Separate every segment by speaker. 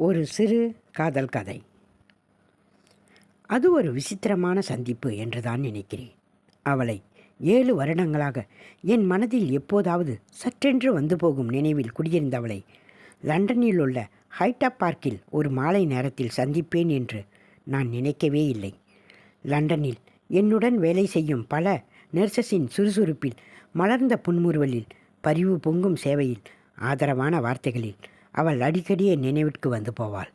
Speaker 1: ஒரு சிறு காதல் கதை. அது ஒரு விசித்திரமான சந்திப்பு என்றுதான் நினைக்கிறேன். அவளை ஏழு வருடங்களாக என் மனதில் எப்போதாவது சற்றென்று வந்து போகும் நினைவில் குடியிருந்தவளை லண்டனில் உள்ள ஹைட்டா பார்க்கில் ஒரு மாலை நேரத்தில் சந்திப்பேன் என்று நான் நினைக்கவே இல்லை. லண்டனில் என்னுடன் வேலை செய்யும் பல நர்சஸின் சுறுசுறுப்பில் மலர்ந்த புன்முறுவலில் பரிவு பொங்கும் சேவையில் ஆதரவான வார்த்தைகளில் அவள் அடிக்கடி என் நினைவிற்கு வந்து போவாள்.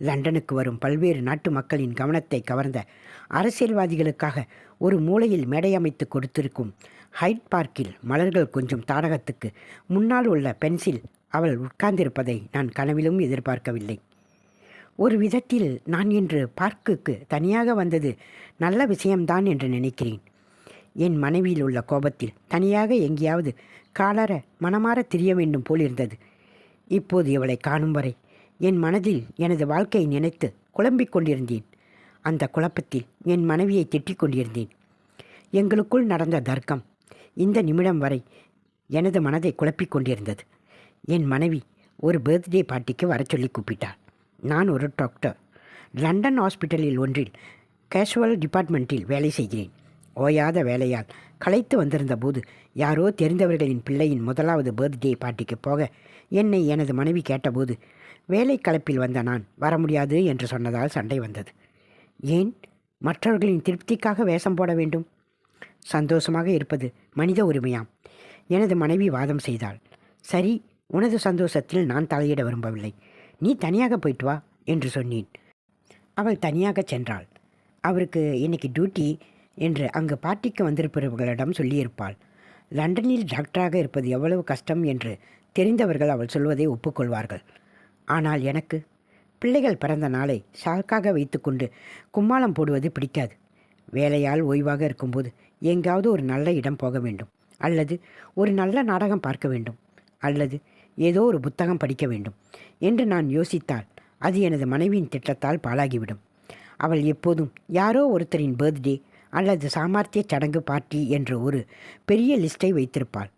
Speaker 1: லண்டனுக்கு வரும் பல்வேறு நாட்டு மக்களின் கவனத்தை கவர்ந்த அரசியல்வாதிகளுக்காக ஒரு மூலையில் மேடை அமைத்து கொடுத்திருக்கும் ஹைட் பார்க்கில் மலர்கள் கொஞ்சம் தாடகத்துக்கு முன்னால் உள்ள பென்சில் அவள் உட்கார்ந்திருப்பதை நான் கனவிலும் எதிர்பார்க்கவில்லை. ஒரு விதத்தில் நான் இன்று பார்க்குக்கு தனியாக வந்தது நல்ல விஷயம்தான் என்று நினைக்கிறேன். என் மனைவியில் உள்ள கோபத்தில் தனியாக எங்கேயாவது காலர மனமாற திரிய வேண்டும் போலிருந்தது. இப்போது இவளை காணும் வரை என் மனதில் எனது வாழ்க்கையை நினைத்து குழம்பிக் கொண்டிருந்தேன். அந்த குழப்பத்தில் என் மனைவியை திட்டிக் கொண்டிருந்தேன். எங்களுக்குள் நடந்த தர்க்கம் இந்த நிமிடம் வரை எனது மனதை குழப்பிக் கொண்டிருந்தது. என் மனைவி ஒரு பர்த்டே பார்ட்டிக்கு வர சொல்லி கூப்பிட்டாள். நான் ஒரு டாக்டர். லண்டன் ஹாஸ்பிட்டலில் ஒன்றில் கேஷுவல் டிபார்ட்மெண்ட்டில் வேலை செய்கிறேன். ஓயாத வேலையால் களைத்து வந்திருந்தபோது யாரோ தெரிந்தவர்களின் பிள்ளையின் முதலாவது பர்த்டே பார்ட்டிக்கு போக என்னை எனது மனைவி கேட்டபோது வேலை கலப்பில் வந்த நான் வர முடியாது என்று சொன்னதால் சண்டை வந்தது. ஏன்? மற்றவர்களின் திருப்திக்காக வேஷம் போட வேண்டும். சந்தோஷமாக இருப்பது மனித உரிமையாம் எனது மனைவி வாதம் செய்தாள். சரி உனது சந்தோஷத்தில் நான் தலையிட விரும்பவில்லை. நீ தனியாக போயிட்டு வா என்று சொன்னேன். அவள் தனியாக சென்றாள். அவருக்கு இன்னைக்கு டியூட்டி என்று அங்கு பார்ட்டிக்கு வந்திருப்பவர்களிடம் சொல்லியிருப்பாள். லண்டனில் டாக்டராக இருப்பது எவ்வளவு கஷ்டம் என்று தெரிந்தவர்கள் அவள் சொல்வதை ஒப்புக்கொள்வார்கள். ஆனால் எனக்கு பிள்ளைகள் பிறந்த நாளை ஷாக்காக வைத்துக்கொண்டு கும்மாளம் போடுவது பிடிக்காது. வேலையால் ஓய்வாக இருக்கும்போது எங்காவது ஒரு நல்ல இடம் போக வேண்டும். அல்லது ஒரு நல்ல நாடகம் பார்க்க வேண்டும். அல்லது ஏதோ ஒரு புத்தகம் படிக்க வேண்டும் என்று நான் யோசித்தால் அது எனது மனைவியின் திட்டத்தால் பாழாகிவிடும். அவள் எப்போதும் யாரோ ஒருத்தரின் பர்த்டே அல்லது சாமர்த்திய சடங்கு பார்ட்டி என்று ஒரு பெரிய லிஸ்டை வைத்திருப்பாள்.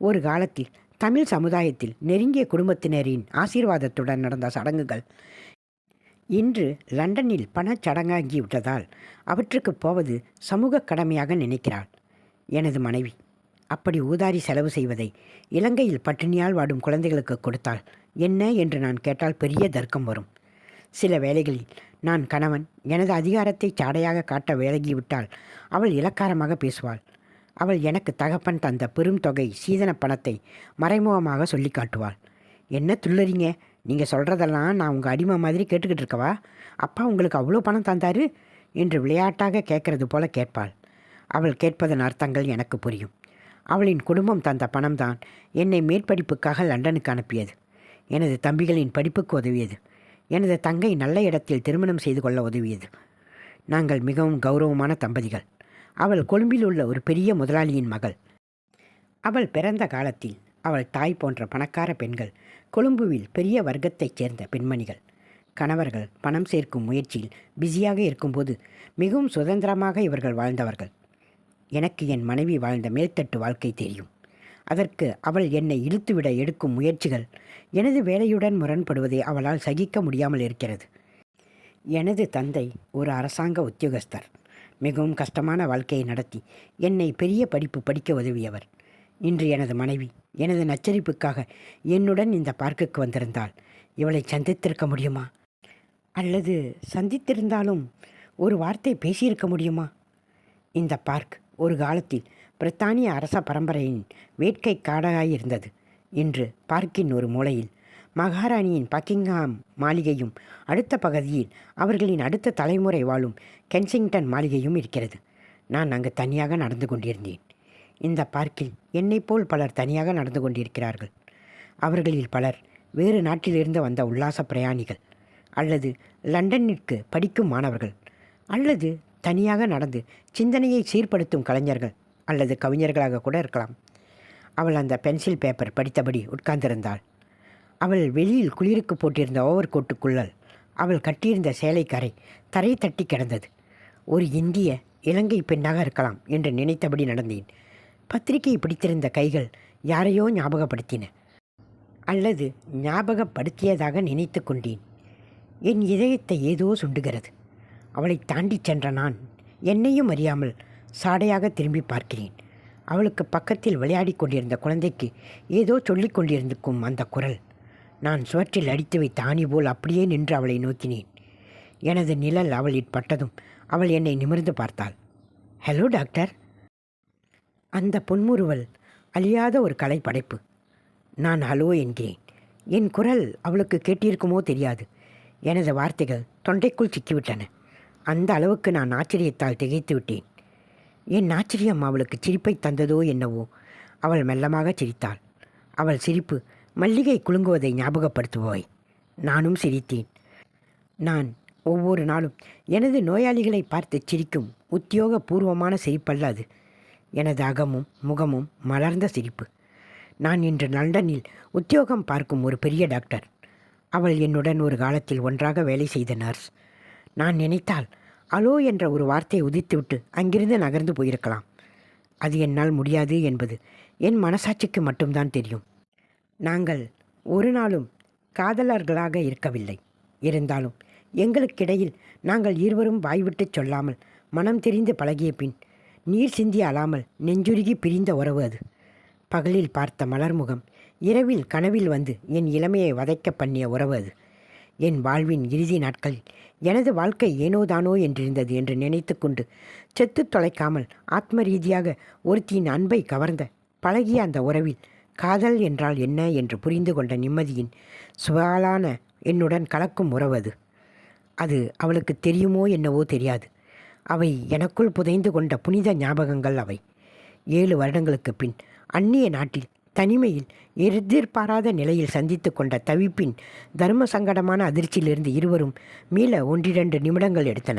Speaker 1: ஒரு காலத்தில் தமிழ் சமுதாயத்தில் நெருங்கிய குடும்பத்தினரின் ஆசீர்வாதத்துடன் நடந்த சடங்குகள் இன்று லண்டனில் பணச்சடங்காகிவிட்டதால் விட்டதால் அவற்றுக்கு போவது சமூக கடமையாக நினைக்கிறாள். எனது மனைவி அப்படி ஊதாரி செலவு செய்வதை இலங்கையில் பட்டினியால் வாடும் குழந்தைகளுக்கு கொடுத்தால் என்ன? என்று நான் கேட்டால் பெரிய தர்க்கம் வரும். சில வேளைகளில் நான் கணவன் எனது அதிகாரத்தை சாடையாக காட்ட விலகிவிட்டால் அவள் இலக்காரமாக பேசுவாள். அவள் எனக்கு தகப்பன் தந்த பெரும் தொகை சீதன பணத்தை மறைமுகமாக சொல்லி காட்டுவாள். என்ன துள்ளறீங்க? நீங்கள் சொல்கிறதெல்லாம் நான் உங்கள் அடிமை மாதிரி கேட்டுக்கிட்டு இருக்கவா? அப்பா உங்களுக்கு அவ்வளோ பணம் தந்தாரு? என்று விளையாட்டாக கேட்கறது போல கேட்பாள். அவள் கேட்பதன் அர்த்தங்கள் எனக்கு புரியும். அவளின் குடும்பம் தந்த பணம்தான் என்னை மேற்படிப்புக்காக லண்டனுக்கு அனுப்பியது. எனது தம்பிகளின் படிப்புக்கு உதவியது. எனது தங்கை நல்ல இடத்தில் திருமணம் செய்து கொள்ள உதவியது. நாங்கள் மிகவும் கௌரவமான தம்பதிகள். அவள் கொழும்பில் உள்ள ஒரு பெரிய முதலாளியின் மகள். அவள் பிறந்த காலத்தில் அவள் தாய் போன்ற பணக்கார பெண்கள் கொழும்புவில் பெரிய வர்க்கத்தைச் சேர்ந்த பெண்மணிகள். கணவர்கள் பணம் சேர்க்கும் முயற்சியில் பிஸியாக இருக்கும்போது மிகவும் சுதந்திரமாக இவர்கள் வாழ்ந்தவர்கள். எனக்கு என் மனைவி வாழ்ந்த மேல்தட்டு வாழ்க்கை தெரியும். அதற்கு அவள் என்னை இழுத்துவிட எடுக்கும் முயற்சிகள். எனது வேலையுடன் முரண்படுவதை அவளால் சகிக்க முடியாமல் இருக்கிறது. எனது தந்தை ஒரு அரசாங்க உத்தியோகஸ்தர். மிகவும் கஷ்டமான வாழ்க்கையை நடத்தி என்னை பெரிய படிப்பு படிக்க உதவியவர். இன்று எனது மனைவி எனது நச்சரிப்புக்காக என்னுடன் இந்த பார்க்குக்கு வந்திருந்தால் இவளை சந்தித்திருக்க முடியுமா? அல்லது சந்தித்திருந்தாலும் ஒரு வார்த்தை பேசியிருக்க முடியுமா? இந்த பார்க் ஒரு காலத்தில் பிரித்தானிய அரச பரம்பரையின் வேட்கை காடாயிருந்தது இன்று பார்க்கின் ஒரு மூலையில் மகாராணியின் பக்கிங்ஹாம் மாளிகையும் அடுத்த பகுதியில் அவர்களின் அடுத்த தலைமுறை வாழும் கென்சிங்டன் மாளிகையும் இருக்கிறது. நான் அங்கு தனியாக நடந்து கொண்டிருந்தேன். இந்த பார்க்கில் என்னை போல் பலர் தனியாக நடந்து கொண்டிருக்கிறார்கள். அவர்களில் பலர் வேறு நாட்டிலிருந்து வந்த உல்லாச பிரயாணிகள் அல்லது லண்டனிற்கு படிக்கும் மாணவர்கள் அல்லது தனியாக நடந்து சிந்தனையை சீர்படுத்தும் கலைஞர்கள் அல்லது கவிஞர்களாக கூட இருக்கலாம். அவள் அந்த பென்சில் பேப்பர் படித்தபடி உட்கார்ந்திருந்தாள். அவள் வெளியில் குளிருக்கு போட்டிருந்த ஓவர் கோட்டுக்குள்ளல் அவள் கட்டியிருந்த சேலைக்கரை தரை தட்டி கிடந்தது. ஒரு இந்திய இலங்கை பெண்ணாக இருக்கலாம் என்று நினைத்தபடி நடந்தேன். பத்திரிகை பிடித்திருந்த கைகள் யாரையோ ஞாபகப்படுத்தின. அல்லது ஞாபகப்படுத்தியதாக நினைத்து கொண்டேன். என் இதயத்தை ஏதோ சுண்டுகிறது. அவளை தாண்டிச் சென்ற நான் என்னையும் அறியாமல் சாடையாக திரும்பி பார்க்கிறேன். அவளுக்கு பக்கத்தில் விளையாடிக் கொண்டிருந்த குழந்தைக்கு ஏதோ சொல்லிக் கொண்டிருந்திருக்கும் அந்த குரல். நான் சுவற்றில் அடித்து வைத்த ஆணி போல் அப்படியே நின்று அவளை நோக்கினேன். எனது நிழல் அவளில் பட்டதும் அவள் என்னை நிமிர்ந்து பார்த்தாள். ஹலோ டாக்டர் அந்த பொன்முறுவல் அழியாத ஒரு கலை படைப்பு நான் ஹலோ என்கிறேன். என் குரல் அவளுக்கு கேட்டிருக்குமோ தெரியாது. எனது வார்த்தைகள் தொண்டைக்குள் சிக்கிவிட்டன. அந்த அளவுக்கு நான் ஆச்சரியத்தால் திகைத்து விட்டேன். என் ஆச்சரியம் அவளுக்கு சிரிப்பை தந்ததோ என்னவோ? அவள் மெல்லமாக சிரித்தாள். அவள் சிரிப்பு மல்லிகை குலுங்குவதை ஞாபகப்படுத்துபவை. நானும் சிரித்தேன். நான் ஒவ்வொரு நாளும் எனது நோயாளிகளை பார்த்து சிரிக்கும் உத்தியோகபூர்வமான சிரிப்பல்ல அது எனது அகமும் முகமும் மலர்ந்த சிரிப்பு. நான் இன்று லண்டனில் உத்தியோகம் பார்க்கும் ஒரு பெரிய டாக்டர். அவள் என்னுடன் ஒரு காலத்தில் ஒன்றாக வேலை செய்த நர்ஸ். நான் நினைத்தால் அலோ என்ற ஒரு வார்த்தையை உதித்துவிட்டு அங்கிருந்து நகர்ந்து போயிருக்கலாம். அது என்னால் முடியாது என்பது என் மனசாட்சிக்கு மட்டும்தான் தெரியும். நாங்கள் ஒரு நாளும் காதலர்களாக இருக்கவில்லை. இருந்தாலும் எங்களுக்கிடையில் நாங்கள் இருவரும் வாய்விட்டு சொல்லாமல் மனம் தெரிந்து பழகிய பின் நீர் சிந்தி அழாமல் நெஞ்சுருகி பிரிந்த உறவு அது. பகலில் பார்த்த மலர்முகம் இரவில் கனவில் வந்து என் இளமையை வதைக்க பண்ணிய உறவு அது. என் வாழ்வின் இறுதி நாட்கள். எனது வாழ்க்கை ஏனோதானோ என்றிருந்தது என்று நினைத்து கொண்டு செத்து தொலைக்காமல் ஆத்ம ரீதியாக ஒருத்தியின் அன்பை கவர்ந்த பழகிய அந்த உறவில் காதல் என்றால் என்ன என்று புரிந்து கொண்ட நிம்மதியின் சுவாலான என்னுடன் கலக்கும் உறவு அது. அது அவளுக்கு தெரியுமோ என்னவோ தெரியாது. அவை எனக்குள் புதைந்து கொண்ட புனித ஞாபகங்கள் அவை. ஏழு வருடங்களுக்கு பின் அந்நிய நாட்டில் தனிமையில் எதிர்பாராத நிலையில் சந்தித்து கொண்ட தவிப்பின் தர்ம சங்கடமான அதிர்ச்சியிலிருந்து இருவரும் மீள ஒன்றிரண்டு நிமிடங்கள் எடுத்தன.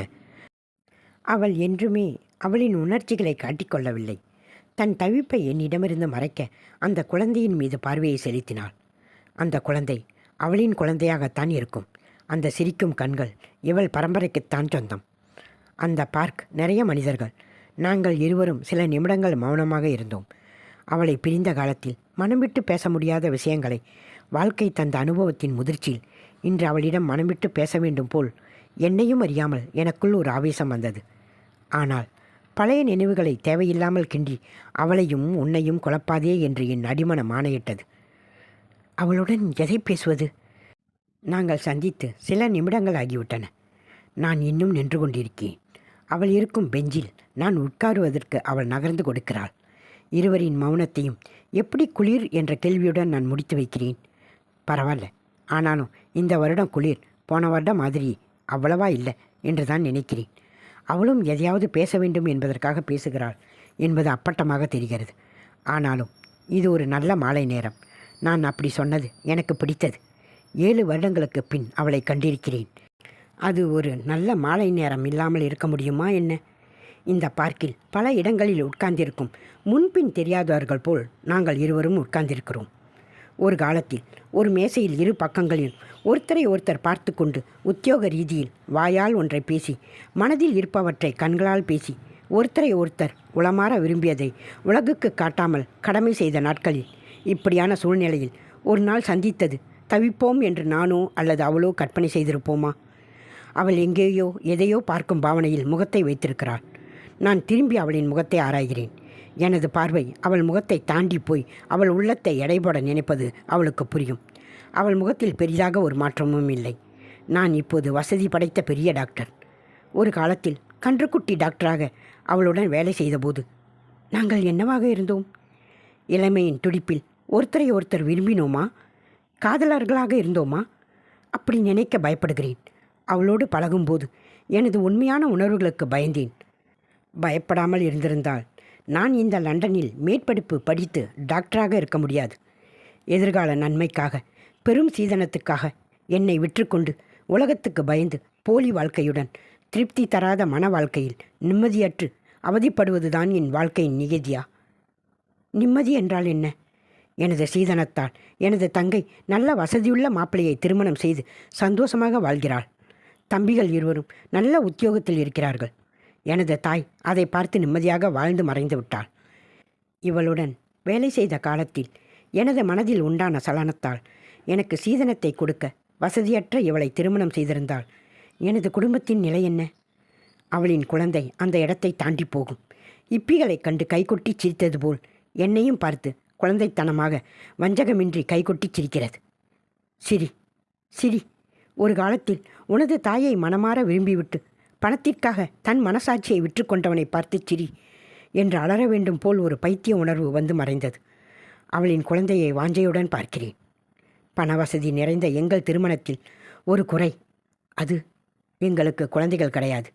Speaker 1: அவள் என்றுமே அவளின் உணர்ச்சிகளை காட்டிக்கொள்ளவில்லை தன் தவிப்பை என்னிடமிருந்து மறைக்க அந்த குழந்தையின் மீது பார்வையை செலுத்தினாள். அந்த குழந்தை அவளின் குழந்தையாகத்தான் இருக்கும். அந்த சிரிக்கும் கண்கள் இவள் பரம்பரைக்குத்தான் சொந்தம். அந்த பார்க் நிறைய மனிதர்கள். நாங்கள் இருவரும் சில நிமிடங்கள் மௌனமாக இருந்தோம். அவளை பிரிந்த காலத்தில் மனம் விட்டு பேச முடியாத விஷயங்களை. வாழ்க்கை தந்த அனுபவத்தின் முதிர்ச்சியில் இன்று அவளிடம் மனம் விட்டு பேச வேண்டும் போல் என்னையும் அறியாமல் எனக்குள் ஒரு ஆவேசம் வந்தது. ஆனால் பழைய நினைவுகளை தேவையில்லாமல் கிண்டி அவளையும் உன்னையும் குழப்பாதே என்று என் அடிமனம் ஆணையிட்டது. அவளுடன் எதை பேசுவது? நாங்கள் சந்தித்து சில நிமிடங்கள் ஆகிவிட்டன. நான் இன்னும் நின்று கொண்டிருக்கேன். அவள் இருக்கும் பெஞ்சில் நான் உட்காருவதற்கு அவள் நகர்ந்து கொடுக்கிறாள். இருவரின் மௌனத்தையும் எப்படி குளிர்? என்ற கேள்வியுடன் நான் முடித்து வைக்கிறேன். பரவாயில்ல. ஆனாலும் இந்த வருடம் குளிர் போன வருடம் மாதிரி அவ்வளவா இல்லை என்று தான் நினைக்கிறேன். அவளும் எதையாவது பேச வேண்டும் என்பதற்காக பேசுகிறாள் என்பது அப்பட்டமாக தெரிகிறது. ஆனாலும் இது ஒரு நல்ல மாலை நேரம். நான் அப்படி சொன்னது எனக்கு பிடித்தது. ஏழு வருடங்களுக்கு பின் அவளை கண்டிருக்கிறேன். அது ஒரு நல்ல மாலை நேரம் இல்லாமல் இருக்க முடியுமா என்ன? இந்த பார்க்கில் பல இடங்களில் உட்கார்ந்திருக்கும் முன்பின் தெரியாதவர்கள் போல் நாங்கள் இருவரும் உட்கார்ந்திருக்கிறோம். ஒரு காலத்தில் ஒரு மேசையில் இரு பக்கங்களில் ஒருத்தரை ஒருத்தர் பார்த்து கொண்டு உத்தியோக ரீதியில் வாயால் ஒன்றை பேசி மனதில் இருப்பவற்றை கண்களால் பேசி ஒருத்தரை ஒருத்தர் உளமாற விரும்பியதை உலகுக்கு காட்டாமல் கடமை செய்த நாட்களில் இப்படியான சூழ்நிலையில் ஒரு நாள் சந்தித்தது தவிப்போம் என்று நானோ அல்லது அவளோ கற்பனை செய்திருப்போமா? அவள் எங்கேயோ எதையோ பார்க்கும் பாவனையில் முகத்தை வைத்திருக்கிறாள். நான் திரும்பி அவளின் முகத்தை ஆராய்கிறேன். எனது பார்வை அவள் முகத்தை தாண்டி போய் அவள் உள்ளத்தை எடைபோட நினைப்பது அவளுக்கு புரியும். அவள் முகத்தில் பெரிதாக ஒரு மாற்றமும் இல்லை. நான் இப்போது வசதி படைத்த பெரிய டாக்டர். ஒரு காலத்தில் கன்றுக்குட்டி டாக்டராக அவளுடன் வேலை செய்தபோது நாங்கள் என்னவாக இருந்தோம்? இளமையின் துடிப்பில் ஒருத்தரை ஒருத்தர் விரும்பினோமா? காதலர்களாக இருந்தோமா? அப்படி நினைக்க பயப்படுகிறேன். அவளோடு பழகும்போது எனது உண்மையான உணர்வுகளுக்கு பயந்தேன். பயப்படாமல் இருந்திருந்தால் நான் இந்த லண்டனில் மேற்படிப்பு படித்து டாக்டராக இருக்க முடியாது. எதிர்கால நன்மைக்காக பெரும் சீதனத்துக்காக என்னை விற்றுக்கொண்டு உலகத்துக்கு பயந்து போலி வாழ்க்கையுடன் திருப்தி தராத மன வாழ்க்கையில் நிம்மதியற்று அவதிப்படுவதுதான் என் வாழ்க்கையின் நிகதியா? நிம்மதி என்றால் என்ன? எனது சீதனத்தால் எனது தங்கை நல்ல வசதியுள்ள மாப்பிள்ளையை திருமணம் செய்து சந்தோஷமாக வாழ்கிறாள். தம்பிகள் இருவரும் நல்ல உத்தியோகத்தில் இருக்கிறார்கள். எனது தாய் அதை பார்த்து நிம்மதியாக வாழ்ந்து மறைந்து விட்டாள். இவளுடன் வேலை செய்த காலத்தில் எனது மனதில் உண்டான சலனத்தால் எனக்கு சீதனத்தை கொடுக்க வசதியற்ற இவளை திருமணம் செய்திருந்தாள். எனது குடும்பத்தின் நிலை என்ன? அவளின் குழந்தை அந்த இடத்தை தாண்டி போகும். இப்பிகளைக் கண்டு கைகொட்டி சிரித்தது போல் என்னையும் பார்த்து குழந்தைத்தனமாக வஞ்சகமின்றி கைகொட்டி சிரிக்கிறது. சிரி சிரி. ஒரு காலத்தில் உனது தாயை மனமாற விரும்பிவிட்டு பணத்திற்காக தன் மனசாட்சியை விற்றுக்கொண்டவனை பார்த்துச் பார்த்து சிரி என்று அலற வேண்டும் போல் ஒரு பைத்திய உணர்வு வந்து மறைந்தது. அவளின் குழந்தையை வாஞ்சையுடன் பார்க்கிறேன். பண வசதி நிறைந்த எங்கள் திருமணத்தில் ஒரு குறை. அது எங்களுக்கு குழந்தைகள் கிடையாது.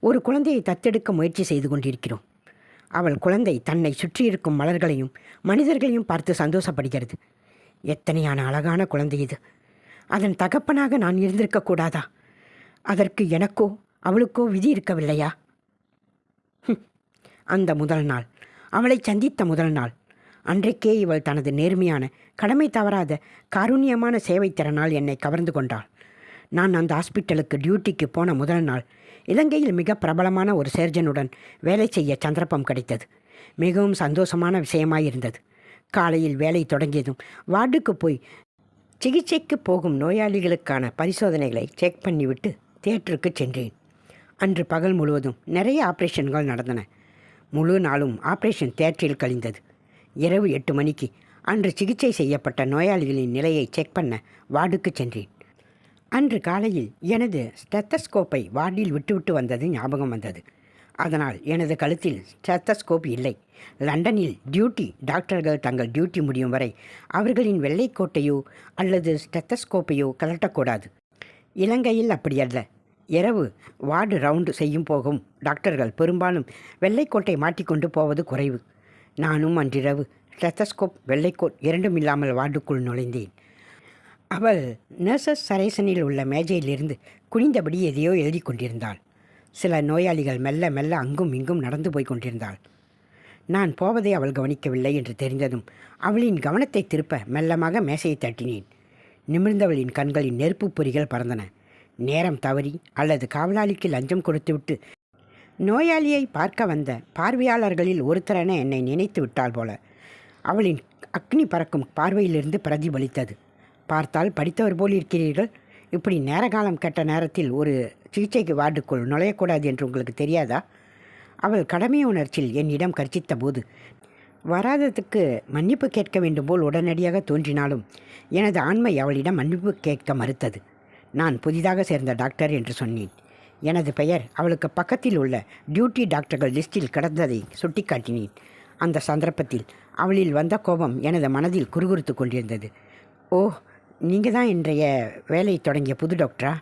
Speaker 1: ஒரு குழந்தையை தத்தெடுக்க முயற்சி செய்து கொண்டிருக்கிறோம். அவள் குழந்தை தன்னை சுற்றியிருக்கும் மலர்களையும் மனிதர்களையும் பார்த்து சந்தோஷப்படுகிறது. எத்தனையான அழகான குழந்தை இது. அதன் தகப்பனாக நான் இருந்திருக்கக்கூடாதா அதற்கு எனக்கோ அவளுக்கோ விதி இருக்கவில்லையா? ஹும். அந்த முதல் நாள். அவளை சந்தித்த முதல் நாள். அன்றைக்கே இவள் தனது நேர்மையான கடமை தவறாத காருண்யமான சேவை திறனால் என்னை கவர்ந்து கொண்டாள். நான் அந்த ஹாஸ்பிட்டலுக்கு டியூட்டிக்கு போன முதல் நாள். இலங்கையில் மிக பிரபலமான ஒரு சர்ஜனுடன் வேலை செய்ய சந்தர்ப்பம் கிடைத்தது. மிகவும் சந்தோஷமான விஷயமாயிருந்தது. காலையில் வேலை தொடங்கியதும் வார்டுக்கு போய் சிகிச்சைக்கு போகும் நோயாளிகளுக்கான பரிசோதனைகளை செக் பண்ணிவிட்டு தியேட்டருக்கு சென்றேன். அன்று பகல் முழுவதும் நிறைய ஆப்ரேஷன்கள் நடந்தன. முழு நாளும் ஆப்ரேஷன் தேட்டரில் கழிந்தது. இரவு எட்டு மணிக்கு அன்று சிகிச்சை செய்யப்பட்ட நோயாளிகளின் நிலையை செக் பண்ண வார்டுக்கு சென்றேன். அன்று காலையில் எனது ஸ்டெத்தஸ்கோப்பை வார்டில் விட்டுவிட்டு வந்தது ஞாபகம் வந்தது. அதனால் எனது கழுத்தில் ஸ்டெத்தஸ்கோப் இல்லை. லண்டனில் டியூட்டி டாக்டர்கள் தங்கள் டியூட்டி முடியும் வரை அவர்களின் வெள்ளைக்கோட்டையோ அல்லது ஸ்டெத்தஸ்கோப்பையோ கலட்டக்கூடாது இலங்கையில் அப்படியல்ல இரவு வார்டு ரவுண்டு செய்யும் போகும். டாக்டர்கள் பெரும்பாலும் வெள்ளைக்கோட்டை மாட்டிக்கொண்டு போவது குறைவு. நானும் அன்றிரவு ஸ்டெத்தஸ்கோப் வெள்ளைக்கோட் இரண்டும் இல்லாமல் வார்டுக்குள் நுழைந்தேன். அவள் நர்சஸ் சரேசனில் உள்ள மேஜையிலிருந்து குனிந்தபடி எதையோ எழுதி கொண்டிருந்தாள். சில நோயாளிகள் மெல்ல மெல்ல அங்கும் இங்கும் நடந்து போய் கொண்டிருந்தாள். நான் போவதை அவள் கவனிக்கவில்லை என்று தெரிந்ததும் அவளின் கவனத்தை திருப்ப மெல்லமாக மேசையை தட்டினேன். நிமிர்ந்தவளின் கண்களின் நெருப்புப் பொறிகள் பறந்தன. நேரம் தவறி அல்லது காவலாளிக்கு லஞ்சம் கொடுத்துவிட்டு நோயாளியை பார்க்க வந்த பார்வையாளர்களில் ஒருத்தரென என்னை நினைத்து விட்டாள் போல. அவளின் அக்னி பறக்கும் பார்வையிலிருந்து பிரதிபலித்தது. பார்த்தால் படித்தவர் போல் இருக்கிறீர்கள். இப்படி நேரகாலம் கெட்ட நேரத்தில் ஒரு சிகிச்சைக்கு வார்டுக்குள் நுழையக்கூடாது என்று உங்களுக்கு தெரியாதா? அவள் கடமை உணர்ச்சியில் என்னிடம் கர்ச்சித்த போது வராததுக்கு மன்னிப்பு கேட்க வேண்டும் போல் உடனடியாக தோன்றினாலும் எனது ஆண்மை அவளிடம் மன்னிப்பு கேட்க மறுத்தது. நான் புதிதாக சேர்ந்த டாக்டர் என்று சொன்னேன். எனது பெயர் அவளுக்கு பக்கத்தில் உள்ள டியூட்டி டாக்டர்கள் லிஸ்டில் கிடந்ததை சுட்டிக்காட்டினேன். அந்த சந்தர்ப்பத்தில் அவளில் வந்த கோபம் எனது மனதில் குறுகுறுத்து கொண்டிருந்தது. ஓ நீங்கள் தான் இன்றைய வேலை தொடங்கிய புது டாக்டரா?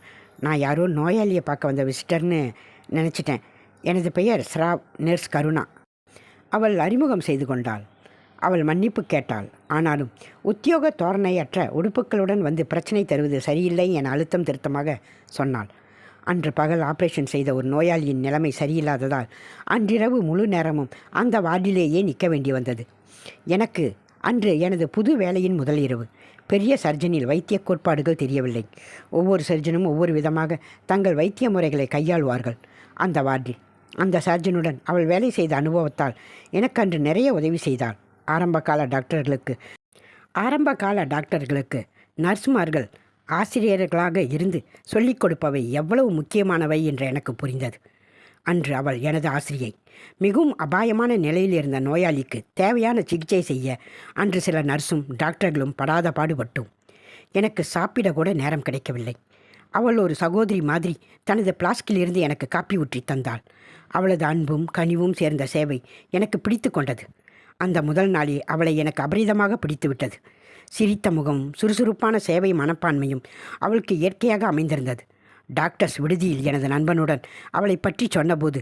Speaker 1: நான் யாரோ நோயாளியை பார்க்க வந்த விசிட்டர்னு நினச்சிட்டேன். எனது பெயர் ஸ்ராவ் நர்ஸ் கருணா. அவள் அறிமுகம் செய்து கொண்டாள். அவள் மன்னிப்பு கேட்டாள். ஆனாலும் உத்தியோக தோரணையற்ற உடுப்புகளுடன் வந்து பிரச்சனை தருவது சரியில்லை என அழுத்தம் திருத்தமாக சொன்னாள். அன்று பகல் ஆபரேஷன் செய்த ஒரு நோயாளியின் நிலைமை சரியில்லாததால் அன்றிரவு முழு நேரமும் அந்த வார்டிலேயே நிற்க வேண்டி வந்தது. எனக்கு அன்று எனது புது வேலையின் முதல் இரவு. பெரிய சர்ஜனில் வைத்திய கோட்பாடுகள் தெரியவில்லை. ஒவ்வொரு சர்ஜனும் ஒவ்வொரு விதமாக தங்கள் வைத்திய முறைகளை கையாளுவார்கள். அந்த வார்டில் அந்த சர்ஜனுடன் அவள் வேலை செய்த அனுபவத்தால் எனக்கு அன்று நிறைய உதவி செய்தாள். ஆரம்பகால டாக்டர்களுக்கு. ஆரம்பகால டாக்டர்களுக்கு நர்சுமார்கள் ஆசிரியர்களாக இருந்து சொல்லிக் கொடுப்பவை எவ்வளவு முக்கியமானவை என்று எனக்கு புரிந்தது. அன்று அவள் எனது ஆசிரியை மிகவும் அபாயமான நிலையில் இருந்த நோயாளிக்கு தேவையான சிகிச்சை செய்ய அன்று சில நர்ஸும் டாக்டர்களும் படாத பாடுபட்டும். எனக்கு சாப்பிட கூட நேரம் கிடைக்கவில்லை. அவள் ஒரு சகோதரி மாதிரி தனது பிளாஸ்கிலிருந்து எனக்கு காப்பி ஊற்றி தந்தாள். அவளது அன்பும் கனிவும் சேர்ந்த சேவை எனக்கு பிடித்து கொண்டது. அந்த முதல் நாளே அவளை எனக்கு அபரிதமாக பிடித்துவிட்டது. சிரித்த முகமும் சுறுசுறுப்பான சேவை மனப்பான்மையும் அவளுக்கு இயற்கையாக அமைந்திருந்தது. டாக்டர்ஸ் விடுதியில் எனது நண்பனுடன் அவளை பற்றி சொன்னபோது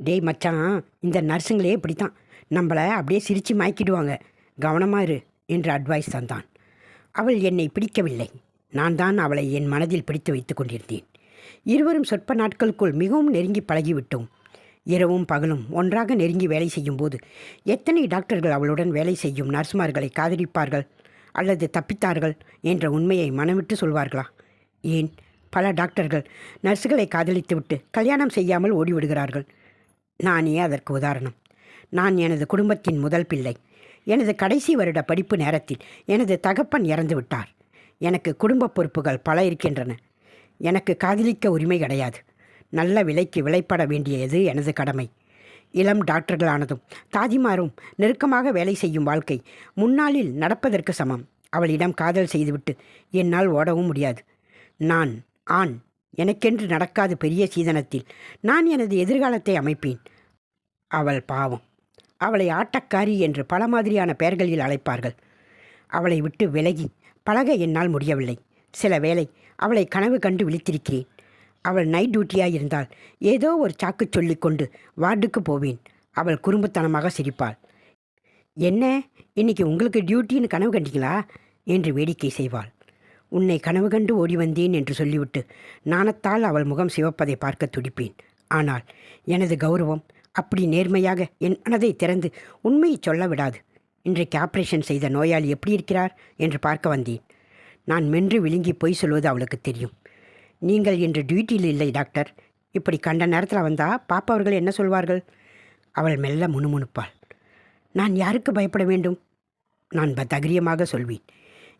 Speaker 1: டேய் மச்சான் இந்த நர்ஸுங்களே இப்படித்தான். நம்மளை அப்படியே சிரித்து மயக்கிடுவாங்க. கவனமாக இரு என்று அட்வைஸ் தந்தான். அவள் என்னை பிடிக்கவில்லை. நான் தான் அவளை என் மனதில் பிடித்து வைத்துக் கொண்டிருந்தேன். இருவரும் சொற்ப நாட்களுக்குள் மிகவும் நெருங்கி பழகிவிட்டோம். இரவும் பகலும் ஒன்றாக நெருங்கி வேலை செய்யும்போது எத்தனை டாக்டர்கள் அவளுடன் வேலை செய்யும் நர்சுமார்களை காதலிப்பார்கள் அல்லது தப்பித்தார்கள் என்ற உண்மையை மனமிட்டு சொல்வார்களா? ஏன்? பல டாக்டர்கள் நர்ஸுகளை காதலித்துவிட்டு கல்யாணம் செய்யாமல் ஓடிவிடுகிறார்கள். நானே அதற்கு உதாரணம். நான் எனது குடும்பத்தின் முதல் பிள்ளை. எனது கடைசி வருட படிப்பு நேரத்தில் எனது தகப்பன் இறந்து விட்டார். எனக்கு குடும்ப பொறுப்புகள் பல இருக்கின்றன. எனக்கு காதலிக்க உரிமை கிடையாது. நல்ல விலைக்கு விலைப்பட வேண்டியது எனது கடமை. இளம் டாக்டர்களானதும் தாதிமாரும் நெருக்கமாக வேலை செய்யும் வாழ்க்கை முன்னாளில் நடப்பதற்கு சமம். அவளிடம் காதல் செய்துவிட்டு என்னால் ஓடவும் முடியாது. நான் ஆண் எனக்கென்று நடக்காத பெரிய சீதனத்தில் நான் எனது எதிர்காலத்தை அமைப்பேன். அவள் பாவம். அவளை ஆட்டக்காரி என்று பல மாதிரியான பெயர்களில் அழைப்பார்கள். அவளை விட்டு விலகி பழக என்னால் முடியவில்லை. சில வேளை அவளை கனவு கண்டு விழித்திருக்கிறேன். அவள் நைட் டியூட்டியாக இருந்தால் ஏதோ ஒரு சாக்கு சொல்லிக்கொண்டு வார்டுக்கு போவேன். அவள் குறும்புத்தனமாக சிரிப்பாள். என்ன? இன்னைக்கு உங்களுக்கு டியூட்டின்னு கனவு கண்டீங்களா? என்று வேடிக்கை செய்வாள். உன்னை கனவு கண்டு ஓடி வந்தேன் என்று சொல்லிவிட்டு நாணத்தால் அவள் முகம் சிவப்பதை பார்க்க துடிப்பேன். ஆனால் எனது கௌரவம் அப்படி நேர்மையாக என் மனதை திறந்து உண்மையை சொல்ல விடாது. இன்றைக்கு ஆப்ரேஷன் செய்த நோயாளி எப்படி இருக்கிறார்? என்று பார்க்க வந்தேன். நான் மென்று விழுங்கி பொய் சொல்வது அவளுக்கு தெரியும். நீங்கள் இன்று டியூட்டியில் இல்லை டாக்டர் இப்படி கண்ட நேரத்தில் வந்தால் பாப்பா அவர்கள் என்ன சொல்வார்கள்? அவள் மெல்ல முணுமுணுப்பாள். நான் யாருக்கு பயப்பட வேண்டும்? நான் ப- தைரியமாக சொல்வேன்.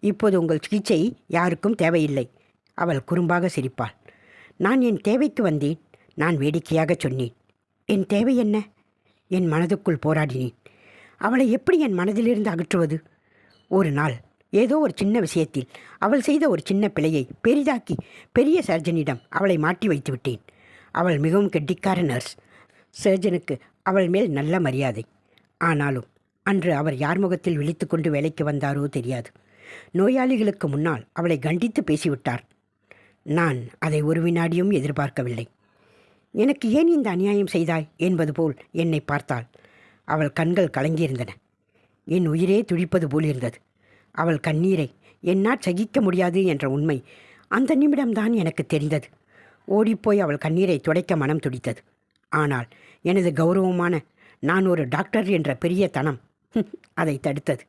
Speaker 1: இப்போது உங்கள் சிகிச்சை யாருக்கும் தேவையில்லை. அவள் குறும்பாக சிரிப்பாள். நான் என் தேவைக்கு வந்தேன். நான் வேடிக்கையாக சொன்னேன். என் தேவை என்ன? என் மனதுக்குள் போராடினேன். அவளை எப்படி என் மனதிலிருந்து அகற்றுவது? ஒரு நாள் ஏதோ ஒரு சின்ன விஷயத்தில் அவள் செய்த ஒரு சின்ன பிழையை பெரிதாக்கி பெரிய சர்ஜனிடம் அவளை மாட்டி வைத்து விட்டேன். அவள் மிகவும் கெட்டிக்கார நர்ஸ். சர்ஜனுக்கு அவள் மேல் நல்ல மரியாதை. ஆனாலும் அன்று அவர் யார் முகத்தில் விழித்துக்கொண்டு வேலைக்கு வந்தாரோ தெரியாது. நோயாளிகளுக்கு முன்னால் அவளை கண்டித்து பேசிவிட்டார். நான் அதை ஒரு வினாடியும் எதிர்பார்க்கவில்லை. எனக்கு ஏன் இந்த அநியாயம் செய்தாய்? என்பது போல் என்னை பார்த்தாள். அவள் கண்கள் கலங்கியிருந்தன. என் உயிரே துடிப்பது போல் இருந்தது அவள் கண்ணீரை என்னால் சகிக்க முடியாது என்ற உண்மை அந்த நிமிடம்தான் எனக்கு தெரிந்தது. ஓடிப்போய் அவள் கண்ணீரை துடைக்க மனம் துடித்தது. ஆனால் எனது கௌரவமான நான் ஒரு டாக்டர் என்ற பெரிய தனம் அதை தடுத்தது.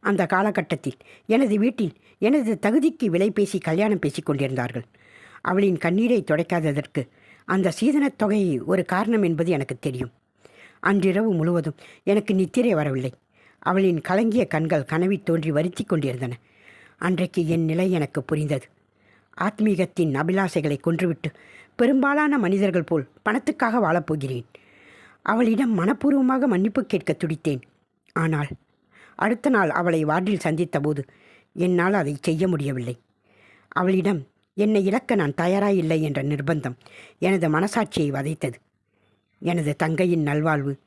Speaker 1: அந்த காலகட்டத்தில் எனது வீட்டில் எனது தகுதிக்கு விலை பேசி கல்யாணம் பேசிக் கொண்டிருந்தார்கள். அவளின் கண்ணீரை துடைக்காததற்கு அந்த சீதனத் தொகை ஒரு காரணம் என்பது எனக்கு தெரியும். அன்றிரவு முழுவதும் எனக்கு நித்திரை வரவில்லை. அவளின் கலங்கிய கண்கள் கனவில் தோன்றி வருத்தி கொண்டிருந்தன. அன்றைக்கு என் நிலை எனக்கு புரிந்தது. ஆத்மீகத்தின் அபிலாசைகளை கொன்றுவிட்டு பெரும்பாலான மனிதர்கள் போல் பணத்துக்காக வாழப்போகிறேன் அவளிடம் மனப்பூர்வமாக மன்னிப்பு கேட்க துடித்தேன். ஆனால் அடுத்த நாள் அவளை வார்டில் சந்தித்தபோது என்னால் அதை செய்ய முடியவில்லை. அவளிடம் என்னை இழக்க நான் தயாராயில்லை என்ற நிர்பந்தம் எனது மனசாட்சியை வதைத்தது. எனது தங்கையின் நல்வாழ்வு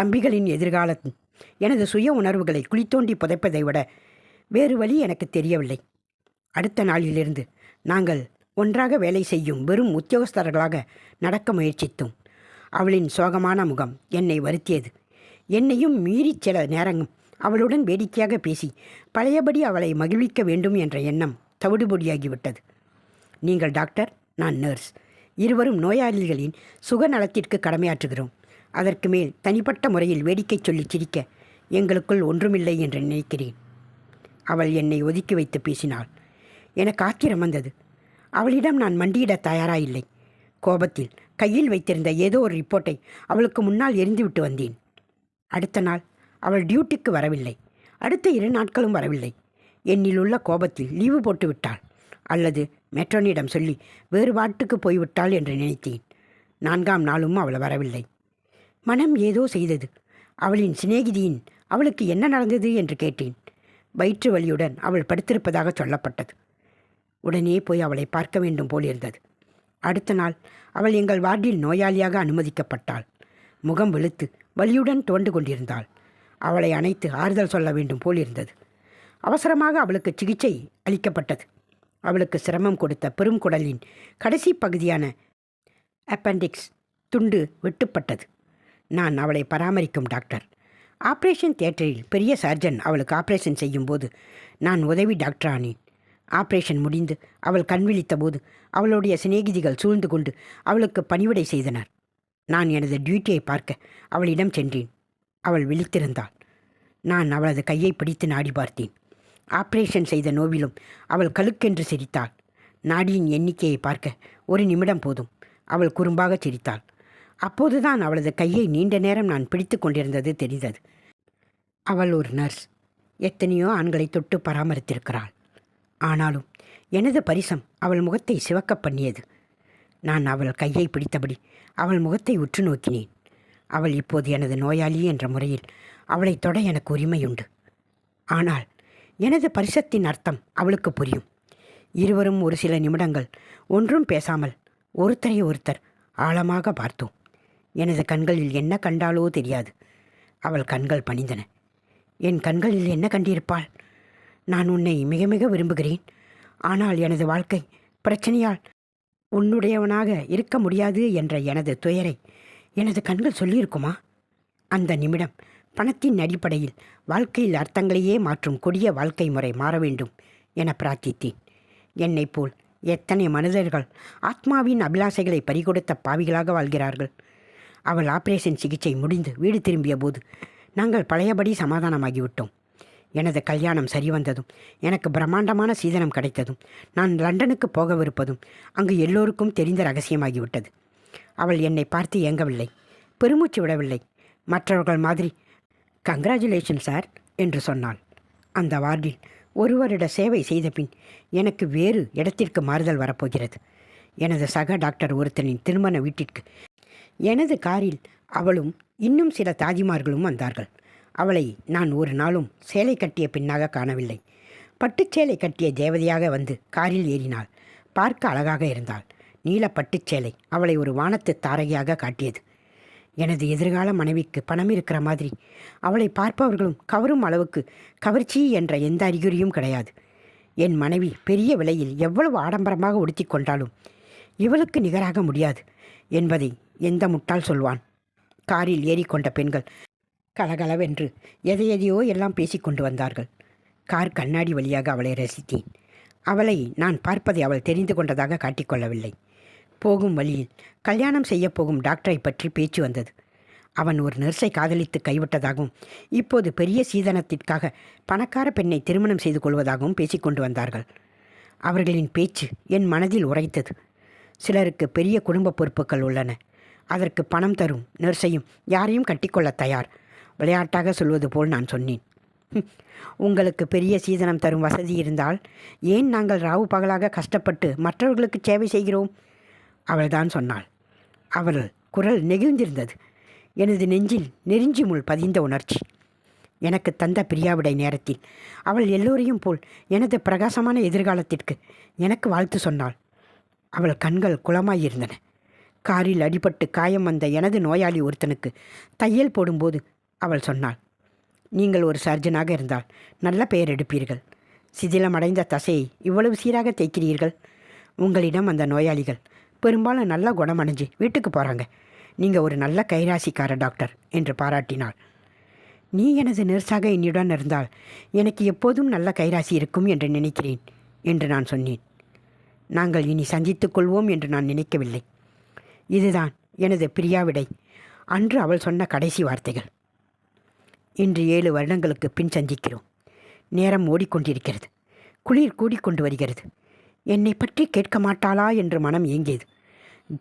Speaker 1: தம்பிகளின் எதிர்காலம் எனது சுய உணர்வுகளை குளித்தோண்டி புதைப்பதை விட வேறு வழி எனக்கு தெரியவில்லை. அடுத்த நாளிலிருந்து நாங்கள் ஒன்றாக வேலை செய்யும் வெறும் உத்தியோகஸ்தர்களாக நடக்க முயற்சித்தோம். அவளின் சோகமான முகம் என்னை வருத்தியது. என்னையும் மீறி சில நேரங்கள் அவளுடன் வேடிக்கையாக பேசி பழையபடி அவளை மகிழ்விக்க வேண்டும் என்ற எண்ணம் தவிடுபொடியாகிவிட்டது. நீங்கள் டாக்டர் நான் நர்ஸ். இருவரும் நோயாளிகளின் சுகநலத்திற்கு கடமையாற்றுகிறோம். அதற்கு மேல் தனிப்பட்ட முறையில் வேடிக்கை சொல்லி சிரிக்க எங்களுக்குள் ஒன்றுமில்லை என்று நினைக்கிறேன். அவள் என்னை ஒதுக்கி வைத்து பேசினாள். எனக்கு ஆத்திரம் வந்தது. அவளிடம் நான் மண்டியிட தயாராயில்லை. கோபத்தில் கையில் வைத்திருந்த ஏதோ ஒரு ரிப்போர்ட்டை அவளுக்கு முன்னால் எரிந்துவிட்டு வந்தேன். அடுத்த நாள் அவள் டியூட்டிக்கு வரவில்லை. அடுத்த இரு நாட்களும் வரவில்லை. என்னில் உள்ள கோபத்தில் லீவு போட்டு விட்டாள். அல்லது மெட்ரோனிடம் சொல்லி வேறு வாட்டுக்கு போய்விட்டாள் என்று நினைத்தேன். நான்காம் நாளும் அவள் வரவில்லை. மனம் ஏதோ செய்தது. அவளின் சிநேகிதியின் அவளுக்கு என்ன நடந்தது? என்று கேட்டேன். வயிற்று வலியுடன் அவள் படுத்திருப்பதாக சொல்லப்பட்டது. உடனே போய் அவளை பார்க்க வேண்டும் போலிருந்தது அடுத்த நாள் அவள் எங்கள் வார்டில் நோயாளியாக அனுமதிக்கப்பட்டாள். முகம் வெளுத்து வலியுடன் தோண்டு கொண்டிருந்தாள். அவளை அணைத்து ஆறுதல் சொல்ல வேண்டும் போலிருந்தது அவசரமாக அவளுக்கு சிகிச்சை அளிக்கப்பட்டது. அவளுக்கு சிரமம் கொடுத்த பெருங்குடலின் கடைசி பகுதியான அப்பெண்டிக்ஸ் துண்டு வெட்டுப்பட்டது. நான் அவளை பராமரிக்கும் டாக்டர். ஆப்ரேஷன் தியேட்டரில் பெரிய சர்ஜன் அவளுக்கு ஆப்ரேஷன் செய்யும்போது நான் உதவி டாக்டர் ஆனேன். ஆப்ரேஷன் முடிந்து அவள் கண் விழித்தபோது அவளுடைய சிநேகிதிகள் சூழ்ந்து கொண்டு அவளுக்கு பணிவிடை செய்தனர். நான் எனது டியூட்டியை பார்க்க அவளிடம் சென்றேன். அவள் விழித்திருந்தாள். நான் அவளது கையை பிடித்து நாடி பார்த்தேன். ஆப்ரேஷன் செய்த நோவிலும் அவள் கழுக்கென்று சிரித்தாள். நாடியின் எண்ணிக்கையை பார்க்க ஒரு நிமிடம் போதும். அவள் குறும்பாக சிரித்தாள். அப்போதுதான் அவளது கையை நீண்ட நேரம் நான் பிடித்து கொண்டிருந்தது தெரிந்தது. அவள் ஒரு நர்ஸ். எத்தனையோ ஆண்களை தொட்டு பராமரித்திருக்கிறாள். ஆனாலும் எனது பரிசம் அவள் முகத்தை சிவக்க பண்ணியது. நான் அவள் கையை பிடித்தபடி அவள் முகத்தை உற்று நோக்கினேன். அவள் இப்போது எனது நோயாளி என்ற முறையில் அவளை தொட எனக்கு உரிமையுண்டு. ஆனால் எனது பரிசத்தின் அர்த்தம் அவளுக்கு புரியும். இருவரும் ஒரு சில நிமிடங்கள் ஒன்றும் பேசாமல் ஒருத்தரை ஒருத்தர் ஆழமாக பார்த்தோம். எனது கண்களில் என்ன கண்டாலோ தெரியாது. அவள் கண்கள் பணிந்தன. என் கண்களில் என்ன கண்டிருப்பாள்? நான் உன்னை மிக மிக விரும்புகிறேன். ஆனால் எனது வாழ்க்கை பிரச்சனையால் உன்னுடையவனாக இருக்க முடியாது என்ற எனது துயரை எனது கண்கள் சொல்லியிருக்குமா? அந்த நிமிடம் பணத்தின் அடிப்படையில் வாழ்க்கையில் அர்த்தங்களையே மாற்றும் கொடிய வாழ்க்கை முறை மாற வேண்டும் என பிரார்த்தித்தேன். என்னைப் போல் எத்தனை மனிதர்கள் ஆத்மாவின் அபிலாசைகளை பறிகொடுத்த பாவிகளாக வாழ்கிறார்கள். அவள் ஆபரேஷன் சிகிச்சை முடிந்து வீடு திரும்பிய போது நாங்கள் பழையபடி சமாதானமாகிவிட்டோம். எனது கல்யாணம் சரிவந்ததும் எனக்கு பிரம்மாண்டமான சீதனம் கிடைத்ததும் நான் லண்டனுக்கு போகவிருப்பதும் அங்கு எல்லோருக்கும் தெரிந்த ரகசியமாகிவிட்டது. அவள் என்னை பார்த்து ஏங்கவில்லை பெருமூச்சு விடவில்லை. மற்றவர்கள் மாதிரி கங்க்ராச்சுலேஷன் சார் என்று சொன்னாள். அந்த வார்டில் ஒரு வருட சேவை செய்த பின் எனக்கு வேறு இடத்திற்கு மாறுதல் வரப்போகிறது. எனது சக டாக்டர் ஒருத்தனின் திருமண வீட்டிற்கு எனது காரில் அவளும் இன்னும் சில தாதிமார்களும் வந்தார்கள். அவளை நான் ஒரு நாளும் சேலை கட்டிய பின்னாக காணவில்லை. பட்டுச்சேலை கட்டிய தேவதையாக வந்து காரில் ஏறினாள். பார்க்க அழகாக இருந்தாள். நீல பட்டுச்சேலை அவளை ஒரு வானத்து தாரகையாக காட்டியது. எனது எதிர்கால மனைவிக்கு பணம் இருக்கிற மாதிரி அவளை பார்ப்பவர்களும் கவரும் அளவுக்கு கவர்ச்சி என்ற எந்த அறிகுறியும் கிடையாது. என் மனைவி பெரிய விலையில் எவ்வளவு ஆடம்பரமாக உடுத்தி கொண்டாலும் இவளுக்கு நிகராக முடியாது என்பதை எந்த முட்டாள் சொல்வான்? காரில் ஏறிக்கொண்ட பெண்கள் கலகலவென்று எதை எதையோ எல்லாம் பேசிக்கொண்டு வந்தார்கள். கார் கண்ணாடி வழியாக அவளை ரசித்தேன். அவளை நான் பார்ப்பதை அவள் தெரிந்து கொண்டதாக காட்டிக்கொள்ளவில்லை போகும் வழியில் கல்யாணம் செய்யப்போகும் டாக்டரை பற்றி பேச்சு வந்தது. அவன் ஒரு நர்ஸை காதலித்து கைவிட்டதாகவும் இப்போது பெரிய சீதனத்திற்காக பணக்கார பெண்ணை திருமணம் செய்து கொள்வதாகவும் பேசிக்கொண்டு வந்தார்கள். அவர்களின் பேச்சு என் மனதில் உரைத்தது சிலருக்கு பெரிய குடும்ப பொறுப்புகள் உள்ளன. அதற்கு பணம் தரும் நர்ஸையும் யாரையும் கட்டிக்கொள்ள தயார். விளையாட்டாக சொல்வது போல் நான் சொன்னேன். உங்களுக்கு பெரிய சீதனம் தரும் வசதி இருந்தால் ஏன் நாங்கள் ராவு பகலாக கஷ்டப்பட்டு மற்றவர்களுக்கு சேவை செய்கிறோம்? அவள்தான் சொன்னாள். அவள் குரல் நெகிழ்ந்திருந்தது. எனது நெஞ்சில் நெருஞ்சி முள் பதிந்த உணர்ச்சி. எனக்கு தந்த பிரியாவிடை நேரத்தில் அவள் எல்லோரையும் போல் எனது பிரகாசமான எதிர்காலத்திற்கு எனக்கு வாழ்த்து சொன்னாள். அவள் கண்கள் குளமாயிருந்தன. காரில் அடிபட்டு காயம் வந்த எனது நோயாளி ஒருத்தனுக்கு தையல் போடும்போது அவள் சொன்னாள் நீங்கள் ஒரு சர்ஜனாக இருந்தால் நல்ல பெயர் எடுப்பீர்கள். சிதிலமடைந்த தசையை இவ்வளவு சீராக தேய்க்கிறீர்கள். உங்களிடம் அந்த நோயாளிகள் பெரும்பாலும் நல்ல குணமடைஞ்சு வீட்டுக்கு போகிறாங்க நீங்கள் ஒரு நல்ல கைராசிக்கார டாக்டர் என்று பாராட்டினாள். நீ எனது நர்ஸாக என்னுடன் இருந்தால் எனக்கு எப்போதும் நல்ல கைராசி இருக்கும் என்று நினைக்கிறேன் என்று நான் சொன்னேன். நாங்கள் இனி சந்தித்துக் கொள்வோம் என்று நான் நினைக்கவில்லை. இதுதான் எனது பிரியாவிடை அன்று அவள் சொன்ன கடைசி வார்த்தைகள். இன்று ஏழு வருடங்களுக்கு பின் சந்திக்கிறோம். நேரம் ஓடிக்கொண்டிருக்கிறது. குளிர் கூடிக்கொண்டு வருகிறது. என்னை பற்றி கேட்க மாட்டாளா என்று மனம் ஏங்கியது.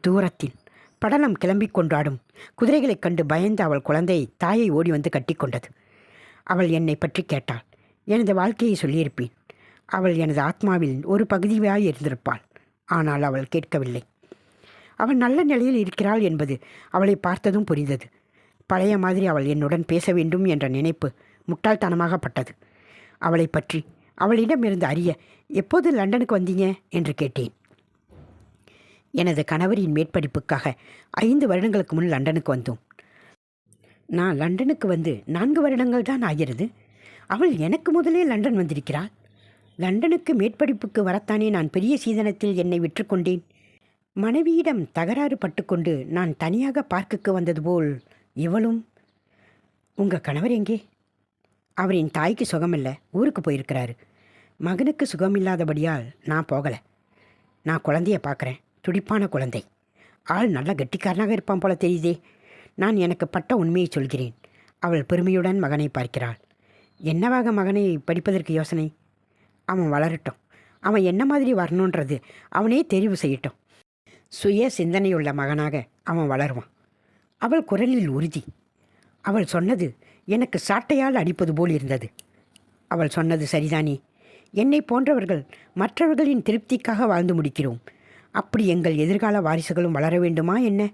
Speaker 1: தூரத்தில் படலம் கிளம்பிக் கொண்டாடும் குதிரைகளைக் கண்டு பயந்து அவள் குழந்தையை தாயை ஓடி வந்து கட்டிக்கொண்டது அவள் என்னை பற்றி கேட்டாள். எனது வாழ்க்கையை சொல்லியிருப்பேன். அவள் எனது ஆத்மாவில் ஒரு பகுதியாய் இருந்திருப்பாள். ஆனால் அவள் கேட்கவில்லை. அவள் நல்ல நிலையில் இருக்கிறாள் என்பது அவளை பார்த்ததும் புரிந்தது. பழைய மாதிரி அவள் என்னுடன் பேச வேண்டும் என்ற நினைப்பு முட்டாள்தனமாகப்பட்டது. அவளை பற்றி அவளிடம் இருந்து அறிய எப்போது லண்டனுக்கு வந்தீங்க? என்று கேட்டேன். எனது கணவரின் மேற்படிப்புக்காக ஐந்து வருடங்களுக்கு முன் லண்டனுக்கு வந்தோம். நான் லண்டனுக்கு வந்து நான்கு வருடங்கள் தான் ஆகிறது. அவள் எனக்கு முதலே லண்டன் வந்திருக்கிறாள். லண்டனுக்கு மேற்படிப்புக்கு வரத்தானே நான் பெரிய சீதனத்தில் என்னை விற்றுக்கொண்டேன்? மனைவியிடம் தகராறு பட்டுக்கொண்டு நான் தனியாக பார்க்குக்கு வந்தது போல் இவளும் உங்கள் கணவர் எங்கே? அவரின் தாய்க்கு சுகமில்லை ஊருக்கு போயிருக்கிறாரு. மகனுக்கு சுகமில்லாதபடியால் நான் போகலை. நான் குழந்தைய பார்க்குறேன். துடிப்பான குழந்தை. ஆள் நல்ல கெட்டிக்காரனாக இருப்பான் போல தெரியுதே. நான் எனக்கு பட்ட உண்மையை சொல்கிறேன். அவள் பெருமையுடன் மகனை பார்க்கிறாள். என்னவாக மகனை படிப்பதற்கு யோசனை? அவன் வளரட்டும். அவன் என்ன மாதிரி வரணுன்றது அவனே தெரிவு செய்யட்டும். சுய சிந்தனையுள்ள மகனாக அவன் வளருவான். அவள் குரலில் உறுதி. அவள் சொன்னது எனக்கு சாட்டையால் அடிப்பது போல் இருந்தது. அவள் சொன்னது சரிதானே? என்னை போன்றவர்கள் மற்றவர்களின் திருப்திக்காக வாழ்ந்து முடிக்கிறோம். அப்படி எங்கள் எதிர்கால வாரிசுகளும் வளர வேண்டுமா என்ன?